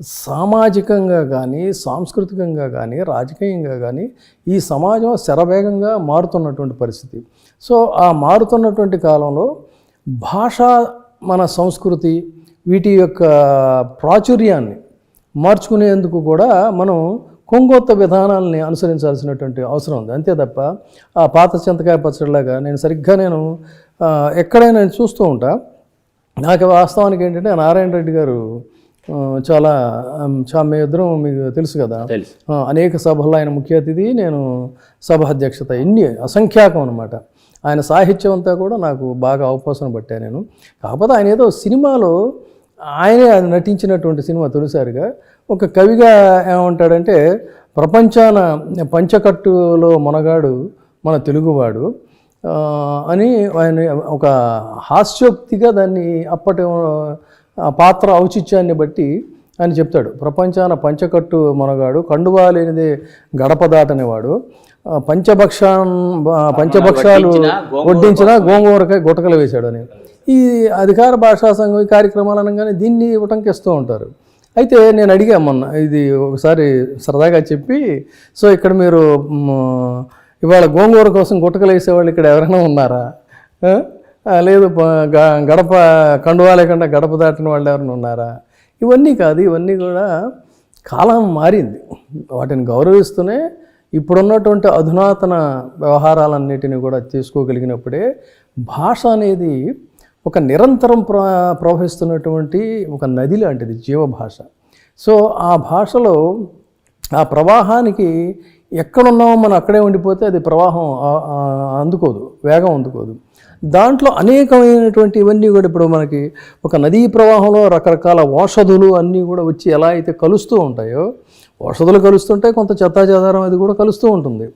సామాజికంగా కానీ సాంస్కృతికంగా కానీ రాజకీయంగా కానీ ఈ సమాజం శరవేగంగా మారుతున్నటువంటి పరిస్థితి. సో ఆ మారుతున్నటువంటి కాలంలో భాష మన సంస్కృతి వీటి యొక్క ప్రాచుర్యాన్ని మార్చుకునేందుకు కూడా మనం కొంగొత్త విధానాలని అనుసరించాల్సినటువంటి అవసరం ఉంది. అంతే తప్ప ఆ పాత చింతకాయ పచ్చడిలాగా నేను సరిగ్గా నేను ఎక్కడైనా చూస్తూ ఉంటా. నాకు వాస్తవానికి ఏంటంటే నారాయణ రెడ్డి గారు చాలా మీ ఇద్దరం మీకు తెలుసు కదా? అనేక సభల్లో ఆయన ముఖ్య అతిథి నేను సభ అధ్యక్షత ఎన్ని అసంఖ్యాకం అనమాట ఆయన సాహిత్యం అంతా కూడా నాకు బాగా అవకాశం పట్టా నేను. కాకపోతే ఆయన ఏదో సినిమాలో ఆయనే నటించినటువంటి సినిమా తొలిసారిగా ఒక కవిగా ఏమంటాడంటే ప్రపంచాన పంచకట్టులో మొనగాడు మన తెలుగువాడు. అని ఆయన ఒక హాస్యోక్తిగా దాన్ని అప్పటి పాత్ర ఔచిత్యాన్ని బట్టి ఆయన చెప్తాడు. ప్రపంచాన పంచకట్టు మనగాడు కండువా లేనిదే గడప దాటనేవాడు. బ- పంచభక్షాలు వడ్డించిన గోంగూరకాయ గుటకలు వేశాడు అని ఈ అధికార భాషా సంఘం ఈ కార్యక్రమాలు అనగానే దీన్ని ఇస్తూ ఉంటారు. అయితే నేను అడిగా మొన్న ఇది ఒకసారి సరదాగా చెప్పి సో ఇక్కడ మీరు ఇవాళ గోంగూర కోసం గుటకలు వేసేవాళ్ళు ఇక్కడ ఎవరైనా ఉన్నారా? లేదు గడప కండువా లేకుండా గడప దాటిన వాళ్ళు ఎవరైనా ఉన్నారా? ఇవన్నీ కాదు ఇవన్నీ కూడా కాలం మారింది. వాటిని గౌరవిస్తూనే ఇప్పుడున్నటువంటి అధునాతన వ్యవహారాలన్నిటిని కూడా తీసుకోగలిగినప్పుడే భాష అనేది ఒక నిరంతరం ప్ర ప్రవహిస్తున్నటువంటి ఒక నది లాంటిది జీవభాష. సో ఆ భాషలో ఆ ప్రవాహానికి ఎక్కడున్నామో మనం అక్కడే ఉండిపోతే అది ప్రవాహం అందుకోదు వేగం అందుకోదు. దాంట్లో అనేకమైనటువంటి ఇవన్నీ కూడా ఇప్పుడు మనకి ఒక నదీ ప్రవాహంలో రకరకాల ఔషధులు అన్నీ కూడా వచ్చి ఎలా అయితే కలుస్తూ ఉంటాయో ఔషధులు కలుస్తుంటే కొంత చెత్తాచెదారం అది కూడా కలుస్తూ ఉంటుంది.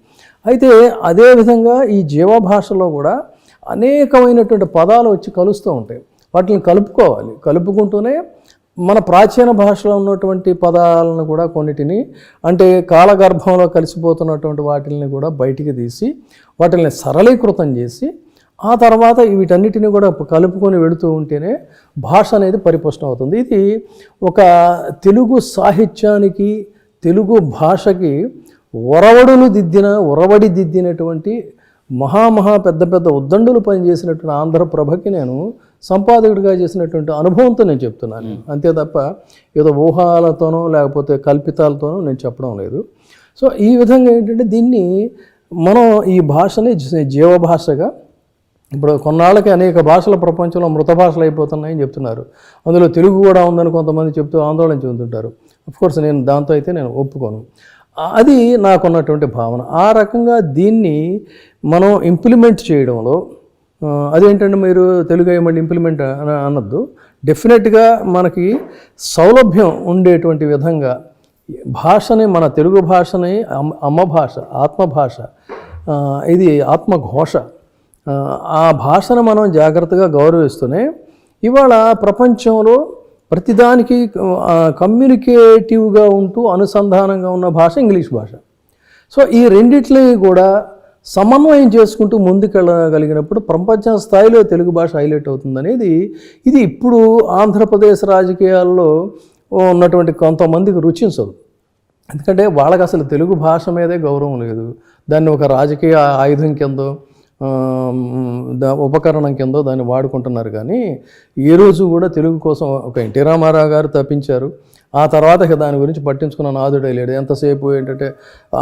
అయితే అదేవిధంగా ఈ జీవభాషలో కూడా అనేకమైనటువంటి పదాలు వచ్చి కలుస్తూ ఉంటాయి. వాటిని కలుపుకోవాలి. కలుపుకుంటూనే మన ప్రాచీన భాషలో ఉన్నటువంటి పదాలను కూడా కొన్నిటిని అంటే కాలగర్భంలో కలిసిపోతున్నటువంటి వాటిని కూడా బయటికి తీసి వాటిని సరళీకృతం చేసి ఆ తర్వాత వీటన్నిటిని కూడా కలుపుకొని వెళుతూ ఉంటేనే భాష అనేది పరిపుష్టం అవుతుంది. ఇది ఒక తెలుగు సాహిత్యానికి తెలుగు భాషకి ఒరవడులు దిద్దిన ఒరవడి దిద్దినటువంటి మహామహా పెద్ద పెద్ద ఉద్దండులు పనిచేసినటువంటి ఆంధ్రప్రభకి నేను సంపాదకుడిగా చేసినటువంటి అనుభవంతో నేను చెప్తున్నాను. అంతే తప్ప ఏదో ఊహాలతోనో లేకపోతే కల్పితాలతోనో నేను చెప్పడం లేదు. సో ఈ విధంగా ఏంటంటే దీన్ని మనం ఈ భాషని జీవభాషగా ఇప్పుడు కొన్నాళ్ళకి అనేక భాషల ప్రపంచంలో మృత భాషలు అయిపోతున్నాయని చెప్తున్నారు. అందులో తెలుగు కూడా ఉందని కొంతమంది చెప్తూ ఆందోళన చెందుతుంటారు. కోర్స్ నేను దాంతో అయితే నేను ఒప్పుకోను. అది నాకున్నటువంటి భావన. ఆ రకంగా దీన్ని మనం ఇంప్లిమెంట్ చేయడంలో అదేంటంటే మీరు తెలుగు ఏమంటే ఇంప్లిమెంట్ అన అనొద్దు. డెఫినెట్గా మనకి సౌలభ్యం ఉండేటువంటి విధంగా భాషని మన తెలుగు భాషని అమ్మ అమ్మ భాష ఆత్మభాష ఇది ఆత్మఘోష ఆ, భాషను మనం జాగ్రత్తగా గౌరవిస్తూనే ఇవాళ ప్రపంచంలో ప్రతిదానికి కమ్యూనికేటివ్గా ఉంటూ అనుసంధానంగా ఉన్న భాష ఇంగ్లీష్ భాష. సో ఈ రెండిట్లని కూడా సమన్వయం చేసుకుంటూ ముందుకెళ్ళగలిగినప్పుడు ప్రపంచ స్థాయిలో తెలుగు భాష హైలైట్ అవుతుందనేది ఇది ఇప్పుడు ఆంధ్రప్రదేశ్ రాజకీయాల్లో ఉన్నటువంటి కొంతమందికి రుచించదు ఎందుకంటే వాళ్ళకి అసలు తెలుగు భాష మీదే గౌరవం లేదు. దాన్ని ఒక రాజకీయ ఆయుధం కిందో దా ఉపకరణం కింద దాన్ని వాడుకుంటున్నారు కానీ ఏ రోజు కూడా తెలుగు కోసం ఒక ఎన్టీ రామారావు గారు తప్పించారు. ఆ తర్వాత దాని గురించి పట్టించుకున్న నాదుడే లేడు. ఎంతసేపు ఏంటంటే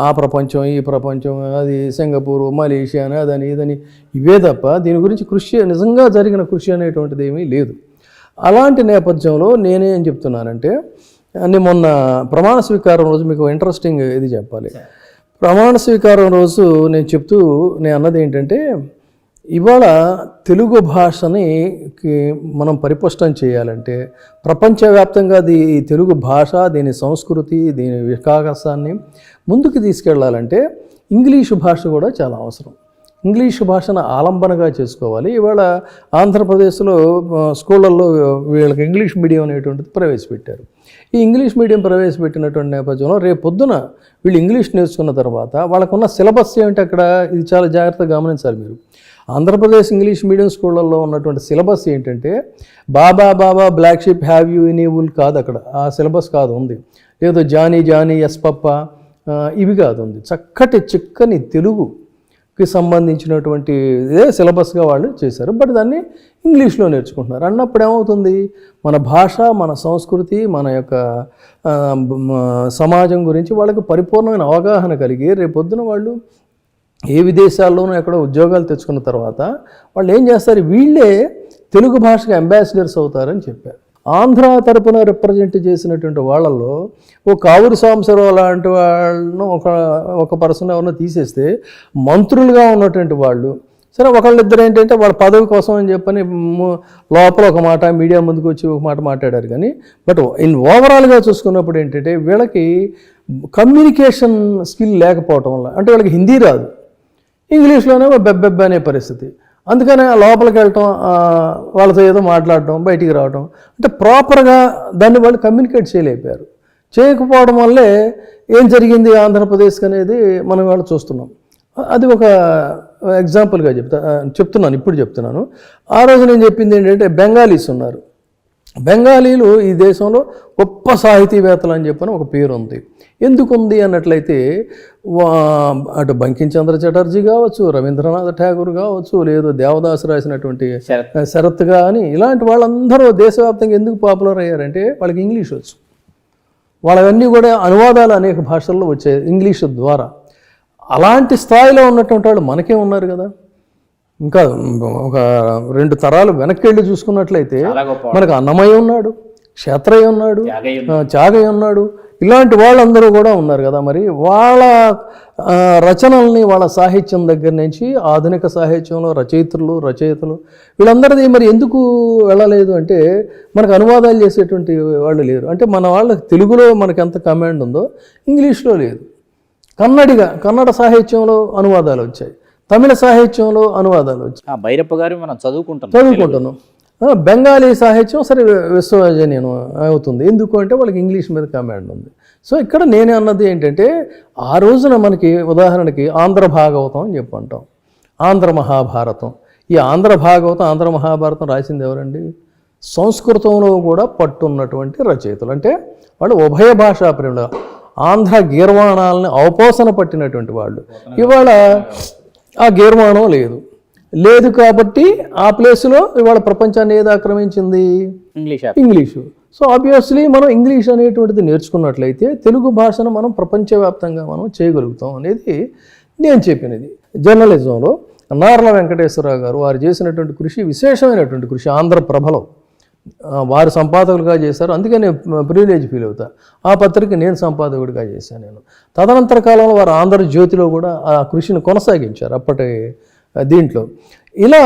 ఆ ప్రపంచం ఈ ప్రపంచం అది సింగపూర్ మలేషియా అని అదని ఇదని ఇవే తప్ప దీని గురించి కృషి నిజంగా జరిగిన కృషి అనేటువంటిది ఏమీ లేదు. అలాంటి నేపథ్యంలో నేనేం చెప్తున్నానంటే అన్ని మొన్న ప్రమాణ స్వీకారం రోజు మీకు ఇంట్రెస్టింగ్ ఇది చెప్పాలి. ప్రమాణ స్వీకారం రోజు నేను చెప్తూ నేను అన్నది ఏంటంటే ఇవాళ తెలుగు భాషని మనం పరిపుష్టం చేయాలంటే ప్రపంచవ్యాప్తంగా దీ తెలుగు భాష దీని సంస్కృతి దీని వికాసాన్ని ముందుకు తీసుకెళ్ళాలంటే ఇంగ్లీషు భాష కూడా చాలా అవసరం. ఇంగ్లీషు భాషను ఆలంబనగా చేసుకోవాలి. ఇవాళ ఆంధ్రప్రదేశ్లో స్కూళ్ళల్లో వీళ్ళకి ఇంగ్లీష్ మీడియం అనేటువంటిది ప్రవేశపెట్టారు. ఈ ఇంగ్లీష్ మీడియం ప్రవేశపెట్టినటువంటి నేపథ్యంలో రేపు పొద్దున వీళ్ళు ఇంగ్లీష్ నేర్చుకున్న తర్వాత వాళ్ళకున్న సిలబస్ ఏమిటి అక్కడ? ఇది చాలా జాగ్రత్తగా గమనించాలి మీరు. ఆంధ్రప్రదేశ్ ఇంగ్లీష్ మీడియం స్కూళ్ళల్లో ఉన్నటువంటి సిలబస్ ఏంటంటే baa baa black sheep have you any wool కాదు అక్కడ. ఆ సిలబస్ కాదు ఉంది. లేదో జానీ జానీ ఎస్ పప్ప ఇవి కాదు ఉంది. చక్కటి చిక్కని తెలుగు కి సంబంధించినటువంటి ఇదే సిలబస్గా వాళ్ళు చేశారు. బట్ దాన్ని ఇంగ్లీష్లో నేర్చుకుంటున్నారు. అన్నప్పుడు ఏమవుతుంది? మన భాష మన సంస్కృతి మన యొక్క సమాజం గురించి వాళ్ళకి పరిపూర్ణమైన అవగాహన కలిగి రేపొద్దున వాళ్ళు ఏ విదేశాల్లోనూ ఎక్కడో ఉద్యోగాలు తెచ్చుకున్న తర్వాత వాళ్ళు ఏం చేస్తారు? వీళ్ళే తెలుగు భాషకు అంబాసిడర్స్ అవుతారని చెప్పారు. ఆంధ్ర తరపున రిప్రజెంట్ చేసినటువంటి వాళ్ళల్లో ఓ కావురి సాంబశివరావు లాంటి వాళ్ళను ఒక ఒక పర్సన్ ఎవరన్నా తీసేస్తే మంత్రులుగా ఉన్నటువంటి వాళ్ళు. సరే ఒకళ్ళిద్దరు ఏంటంటే వాళ్ళ పదవి కోసం అని చెప్పని లోపల ఒక మాట మీడియా ముందుకు వచ్చి ఒక మాట మాట్లాడారు కానీ బట్ ఇన్ ఓవరాల్గా చూసుకున్నప్పుడు ఏంటంటే వీళ్ళకి కమ్యూనికేషన్ స్కిల్ లేకపోవటం వల్ల అంటే వీళ్ళకి హిందీ రాదు. ఇంగ్లీష్లోనే బెబ్బెబ్బ అనే పరిస్థితి. అందుకనే ఆ లోపలికి వెళ్ళటం వాళ్ళతో ఏదో మాట్లాడటం బయటికి రావటం. అంటే ప్రాపర్గా దాన్ని వాళ్ళు కమ్యూనికేట్ చేయలేకపోయారు. చేయకపోవడం వల్లే ఏం జరిగింది ఆంధ్రప్రదేశ్కి అనేది మనం వాళ్ళు చూస్తున్నాం. అది ఒక ఎగ్జాంపుల్గా చెప్తా చెప్తున్నాను ఇప్పుడు చెప్తున్నాను. ఆ రోజు నేను చెప్పింది ఏంటంటే బెంగాలీస్ ఉన్నారు. బెంగాలీలు ఈ దేశంలో గొప్ప సాహితీవేత్తలు అని చెప్పని ఒక పేరు ఉంది ఎందుకు ఉంది అన్నట్లయితే అటు బంకించంద్ర చటర్జీ కావచ్చు రవీంద్రనాథ్ ఠాగూర్ కావచ్చు లేదు దేవదాసు రాసినటువంటి శరత్. శరత్ కానీ ఇలాంటి వాళ్ళందరూ దేశవ్యాప్తంగా ఎందుకు పాపులర్ అయ్యారంటే వాళ్ళకి ఇంగ్లీష్ వచ్చు. వాళ్ళవన్నీ కూడా అనువాదాలు అనేక భాషల్లో వచ్చాయి ఇంగ్లీష్ ద్వారా. అలాంటి స్థాయిలో ఉన్నటువంటి వాళ్ళు మనకే ఉన్నారు కదా. ఇంకా ఒక రెండు తరాలు వెనక్కి వెళ్ళి చూసుకున్నట్లయితే మనకు అన్నమయ్య ఉన్నాడు క్షేత్రయ్య ఉన్నాడు త్యాగయ్య చాగయ్య ఉన్నాడు. ఇలాంటి వాళ్ళందరూ కూడా ఉన్నారు కదా మరి. వాళ్ళ రచనల్ని వాళ్ళ సాహిత్యం దగ్గర నుంచి ఆధునిక సాహిత్యంలో రచయిత్రులు రచయితలు వీళ్ళందరిది మరి ఎందుకు వెళ్ళలేదు అంటే మనకు అనువాదాలు చేసేటువంటి వాళ్ళు లేరు. అంటే మన వాళ్ళకి తెలుగులో మనకి ఎంత కమాండ్ ఉందో ఇంగ్లీష్లో లేదు. కన్నడిగా కన్నడ సాహిత్యంలో అనువాదాలు వచ్చాయి. తమిళ సాహిత్యంలో అనువాదాలు వచ్చాయి. ఆ భైరప్ప గారు మనం చదువుకుంటాం చదువుకుంటున్నాం. బెంగాలీ సాహిత్యం సరే విశ్వజనీయం అవుతుంది. ఎందుకు అంటే వాళ్ళకి ఇంగ్లీష్ మీద కమాండ్ ఉంది. సో ఇక్కడ నేనే అన్నది ఏంటంటే ఆ రోజున మనకి ఉదాహరణకి ఆంధ్ర భాగవతం అని చెప్పి అంటాం ఆంధ్ర మహాభారతం. ఈ ఆంధ్ర భాగవతం ఆంధ్ర మహాభారతం రాసింది ఎవరండి? సంస్కృతంలో కూడా పట్టున్నటువంటి రచయితలు. అంటే వాళ్ళు ఉభయ భాషా ప్రేమిల. ఆంధ్ర గీర్వాణాలని అవపోసన పట్టినటువంటి వాళ్ళు. ఇవాళ ఆ గీర్వాణం లేదు. లేదు కాబట్టి ఆ ప్లేస్లో ఇవాళ ప్రపంచాన్ని ఏది ఆక్రమించింది? English English. సో ఆబ్వియస్లీ మనం ఇంగ్లీష్ అనేటువంటిది నేర్చుకున్నట్లయితే తెలుగు భాషను మనం ప్రపంచవ్యాప్తంగా మనం చేయగలుగుతాం అనేది నేను చెప్పినది. జర్నలిజంలో నార్ల వెంకటేశ్వరరావు గారు వారు చేసినటువంటి కృషి విశేషమైనటువంటి కృషి ఆంధ్రప్రభలో ఆ, వారు సంపాదకులుగా చేశారు. అందుకే నేను ప్రివిలేజ్ ఫీల్ అవుతా. ఆ పత్రిక నేను సంపాదకుడిగా చేశాను నేను. తదనంతర కాలంలో వారు ఆంధ్రజ్యోతిలో కూడా ఆ కృషిని కొనసాగించారు అప్పటి దీంట్లో. ఇలా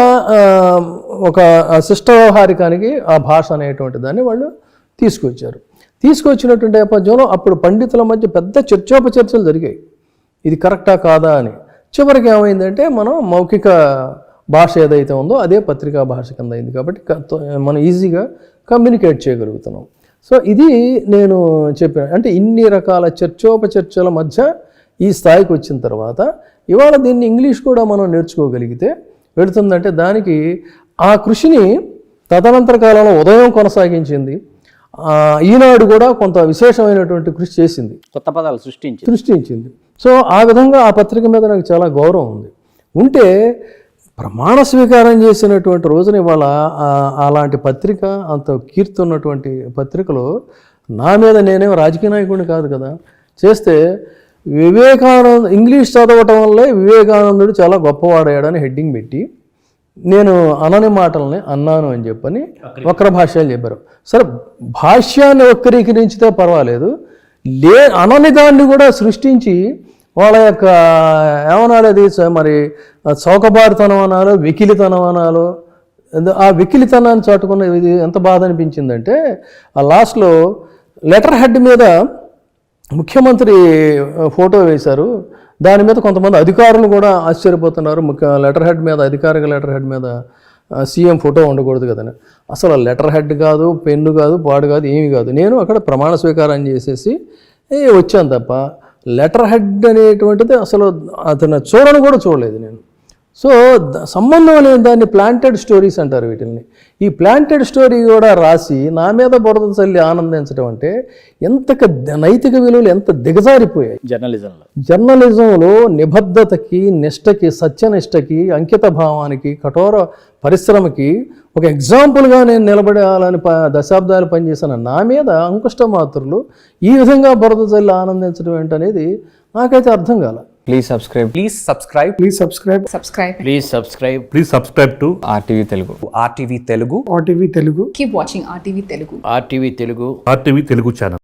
ఒక శిష్ట వ్యవహారికానికి ఆ భాష అనేటువంటి దాన్ని వాళ్ళు తీసుకొచ్చారు. తీసుకొచ్చినటువంటి నేపథ్యంలో అప్పుడు పండితుల మధ్య పెద్ద చర్చోపచర్చలు జరిగాయి. ఇది కరెక్టా కాదా అని. చివరికి ఏమైందంటే మనం మౌఖిక భాష ఏదైతే ఉందో అదే పత్రికా భాష కింద అయింది కాబట్టి మనం ఈజీగా కమ్యూనికేట్ చేయగలుగుతున్నాం. సో ఇది నేను చెప్పిన అంటే ఇన్ని రకాల చర్చోపచర్చల మధ్య ఈ స్థాయికి వచ్చిన తర్వాత ఇవాళ దీన్ని ఇంగ్లీష్ కూడా మనం నేర్చుకోగలిగితే వెళుతుందంటే దానికి ఆ కృషిని తదనంతర కాలంలో ఉదయం కొనసాగించింది. ఈనాడు కూడా కొంత విశేషమైనటువంటి కృషి చేసింది. కొత్త పదాలు సృష్టించి సృష్టించింది. సో ఆ విధంగా ఆ పత్రిక మీద నాకు చాలా గౌరవం ఉంది. ఉంటే ప్రమాణ స్వీకారం చేసినటువంటి రోజున ఇవాళ అలాంటి పత్రిక అంత కీర్తి ఉన్నటువంటి పత్రికలో నా మీద నేనేం రాజకీయ నాయకుడిని కాదు కదా. చేస్తే వివేకానంద ఇంగ్లీష్ చదవటం వల్లే వివేకానందుడు చాలా గొప్పవాడయ్యాడని హెడ్డింగ్ పెట్టి నేను అనని మాటల్ని అన్నాను అని చెప్పని వక్ర భాష్యాలు చెప్పారు. సరే భాష్యాన్ని వక్రీకరించితే పర్వాలేదు. లే అనని దాన్ని కూడా సృష్టించి వాళ్ళ యొక్క ఏమనాలి అది మరి చౌకబారితనం అనాలో వికిలితనం అనాలో ఆ వికిలితనాన్ని చాటుకున్న ఇది ఎంత బాధ అనిపించిందంటే ఆ లాస్ట్లో లెటర్ హెడ్ మీద ముఖ్యమంత్రి ఫోటో వేశారు. దాని మీద కొంతమంది అధికారులు కూడా ఆశ్చర్యపోతున్నారు. ముఖ్య లెటర్ హెడ్ మీద అధికారిక లెటర్ హెడ్ మీద సీఎం ఫోటో ఉండకూడదు కదని. అసలు లెటర్ హెడ్ కాదు పెన్ను కాదు పాడు కాదు ఏమి కాదు. నేను అక్కడ ప్రమాణ స్వీకారం చేసేసి వచ్చాను తప్ప. లెటర్ హెడ్ అనేటువంటిది అసలు అతను చూడను కూడా చూడలేదు నేను. సో సంబంధం లేని దాన్ని ప్లాంటెడ్ స్టోరీస్ అంటారు వీటిని. ఈ ప్లాంటెడ్ స్టోరీ కూడా రాసి నా మీద బురద చల్లి ఆనందించడం అంటే ఎంత నైతిక విలువలు ఎంత దిగజారిపోయాయి. జర్నలిజంలో. జర్నలిజంలో నిబద్ధతకి నిష్టకి సత్యనిష్టకి అంకిత భావానికి కఠోర పరిశ్రమకి ఒక ఎగ్జాంపుల్గా నేను నిలబడాలని ప దశాబ్దాలు పనిచేసిన నా మీద అంకుష్ట మాత్రులు ఈ విధంగా బురద చల్లి ఆనందించడం ఏంటనేది నాకైతే అర్థం కాల. Please subscribe please subscribe please subscribe subscribe please subscribe please subscribe to RTV Telugu RTV Telugu RTV Telugu keep watching RTV Telugu RTV Telugu RTV Telugu channel